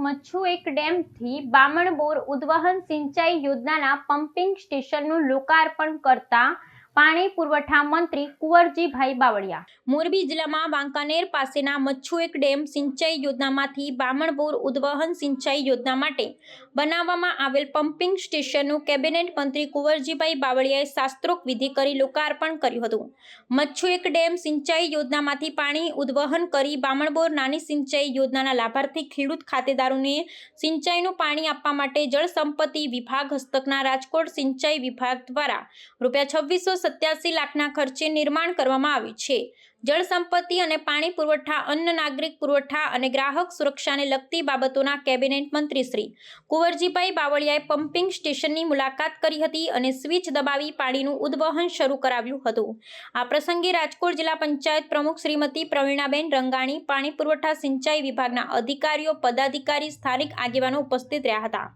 મચ્છુ એક ડેમથી બામણબોર ઉદ્વહન સિંચાઈ યોજનાના પમ્પિંગ સ્ટેશનનું લોકાર્પણ કરતા પાણી પુરવઠા મંત્રી કુંવરજીભાઈ બાવળિયા. મોરબી જિલ્લામાં વાંકાનેર પાસેના મચ્છુ એક ડેમ સિંચાઈ યોજનામાંથી બામણબોર ઉદ્વહન સિંચાઈ યોજના માટે બનાવવામાં આવેલ પમ્પિંગ સ્ટેશનનું કેબિનેટ મંત્રી કુંવરજીભાઈ બાવળિયાએ શાસ્ત્રોક્ત વિધિ કરી લોકાર્પણ કર્યું હતું. મચ્છુ એક ડેમ સિંચાઈ યોજનામાંથી પાણી ઉદ્વહન કરી બામણબોર નાની સિંચાઈ યોજનાના લાભાર્થી ખેડૂત ખાતેદારોને સિંચાઈનું પાણી આપવા માટે જળ સંપત્તિ વિભાગ હસ્તકના રાજકોટ સિંચાઈ વિભાગ દ્વારા રૂપિયા છવ્વીસો સત્યાસી લાખના ખર્ચે નિર્માણ કરવામાં આવ્યું છે. જળ સંપત્તિ અને પાણી પુરવઠા, અન્ન નાગરિક પુરવઠા અને ગ્રાહક સુરક્ષાને લગતી બાબતોના કેબિનેટ મંત્રી શ્રી કુંવરજીભાઈ બાવળિયાએ પમ્પિંગ સ્ટેશનની મુલાકાત કરી હતી અને સ્વિચ દબાવી પાણીનું ઉદ્વહન શરૂ કરાવ્યું હતું. આ પ્રસંગે રાજકોટ જિલ્લા પંચાયત પ્રમુખ શ્રીમતી પ્રવીણાબેન રંગાણી, પાણી પુરવઠા સિંચાઈ વિભાગના અધિકારીઓ, પદાધિકારી, સ્થાનિક આગેવાનો ઉપસ્થિત રહ્યા હતા.